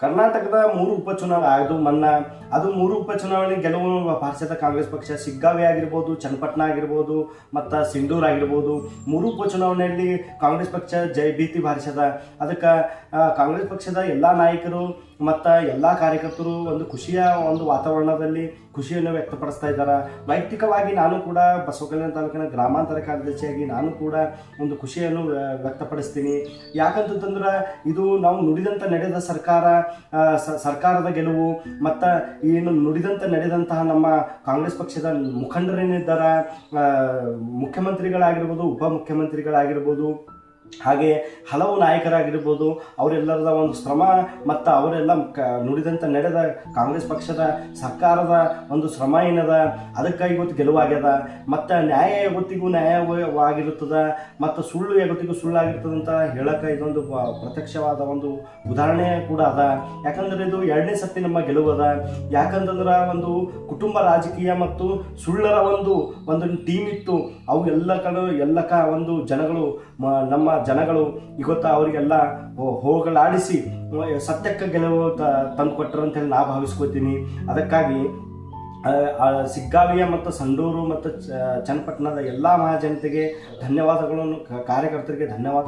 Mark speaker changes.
Speaker 1: ಕರ್ನಾಟಕದ ಮೂರು ಉಪಚುನಾವಣೆ ಅದು ಮನ್ನ ಅದು ಮೂರು ಉಪಚುನಾವಣೆ ಗೆಲುವು ಭಾರತದ ಕಾಂಗ್ರೆಸ್ ಪಕ್ಷ ಸಿಗ್ಗಾವಿ ಆಗಿರ್ಬೋದು, ಚನ್ನಪಟ್ಟಣ ಆಗಿರ್ಬೋದು, ಮತ್ತು ಸಿಂಧೂರ್ ಆಗಿರ್ಬೋದು. ಮೂರು ಉಪಚುನಾವಣೆಯಲ್ಲಿ ಕಾಂಗ್ರೆಸ್ ಪಕ್ಷ ಜೈ ಭೀತಿ ಬಾರಿಸದ ಅದಕ್ಕೆ ಕಾಂಗ್ರೆಸ್ ಪಕ್ಷದ ಎಲ್ಲ ನಾಯಕರು ಮತ್ತು ಎಲ್ಲ ಕಾರ್ಯಕರ್ತರು ಒಂದು ಖುಷಿಯ ಒಂದು ವಾತಾವರಣದಲ್ಲಿ ಖುಷಿಯನ್ನು ವ್ಯಕ್ತಪಡಿಸ್ತಾ ಇದ್ದಾರೆ. ವೈಯಕ್ತಿಕವಾಗಿ ನಾನು ಕೂಡ ಬಸವ ಕಲ್ಯಾಣ ತಾಲೂಕಿನ ಗ್ರಾಮಾಂತರ ಕಾರ್ಯದರ್ಶಿಯಾಗಿ ನಾನು ಕೂಡ ಒಂದು ಖುಷಿಯನ್ನು ವ್ಯ- ವ್ಯಕ್ತಪಡಿಸ್ತೀನಿ. ಯಾಕಂತಂದ್ರೆ ಇದು ನಾವು ನುಡಿದಂತ ನಡೆದ ಸರ್ಕಾರ ಸರ್ಕಾರದ ಗೆಲುವು ಮತ್ತು ಏನು ನುಡಿದಂತ ನಡೆದಂತಹ ನಮ್ಮ ಕಾಂಗ್ರೆಸ್ ಪಕ್ಷದ ಮುಖಂಡರೇನಿದ್ದಾರೆ ಮುಖ್ಯಮಂತ್ರಿಗಳಾಗಿರ್ಬೋದು ಉಪಮುಖ್ಯಮಂತ್ರಿಗಳಾಗಿರ್ಬೋದು ಹಾಗೆ ಹಲವು ನಾಯಕರಾಗಿರ್ಬೋದು, ಅವರೆಲ್ಲರದ ಒಂದು ಶ್ರಮ ಮತ್ತು ಅವರೆಲ್ಲ ಕ, ನುಡಿದಂತೆ ನಡೆದ ಕಾಂಗ್ರೆಸ್ ಪಕ್ಷದ ಸರ್ಕಾರದ ಒಂದು ಶ್ರಮ ಏನದ, ಅದಕ್ಕಾಗಿ ಇವತ್ತು ಗೆಲುವಾಗ್ಯದ, ಮತ್ತು ನ್ಯಾಯ ಯಾವತ್ತಿಗೂ ನ್ಯಾಯವಾಗಿರುತ್ತದೆ, ಮತ್ತು ಸುಳ್ಳು ಯಾವತ್ತಿಗೂ ಸುಳ್ಳಾಗಿರ್ತದೆ ಅಂತ ಹೇಳಕ್ಕೆ ಇದೊಂದು ಪ್ರತ್ಯಕ್ಷವಾದ ಒಂದು ಉದಾಹರಣೆ ಕೂಡ ಅದ. ಯಾಕಂದ್ರೆ ಇದು ಎರಡನೇ ಸತಿ ನಮ್ಮ ಗೆಲುವದ ಯಾಕಂತಂದ್ರೆ ಒಂದು ಕುಟುಂಬ ರಾಜಕೀಯ ಮತ್ತು ಸುಳ್ಳರ ಒಂದು ಒಂದು ಟೀಮ್ ಇತ್ತು. ಅವು ಎಲ್ಲ ಕಡೆ ಎಲ್ಲ ಕ ಒಂದು ಜನಗಳು ನಮ್ಮ ಜನಗಳು ಇವತ್ತು ಅವರಿಗೆಲ್ಲ ಹೋಗಲಾಡಿಸಿ ಸತ್ಯಕ್ಕೆ ಗೆಲುವು ತಂದು ಕೊಟ್ಟರು ಅಂತೇಳಿ ನಾ ಭಾವಿಸ್ಕೋತೀನಿ. ಅದಕ್ಕಾಗಿ ಸಿಗ್ಗಾವಿಯ ಮತ್ತು ಸಂಡೂರು ಮತ್ತು ಚನ್ನಪಟ್ಟಣದ ಎಲ್ಲ ಮಹಾಜನತೆಗೆ ಧನ್ಯವಾದಗಳನ್ನು, ಕಾರ್ಯಕರ್ತರಿಗೆ ಧನ್ಯವಾದ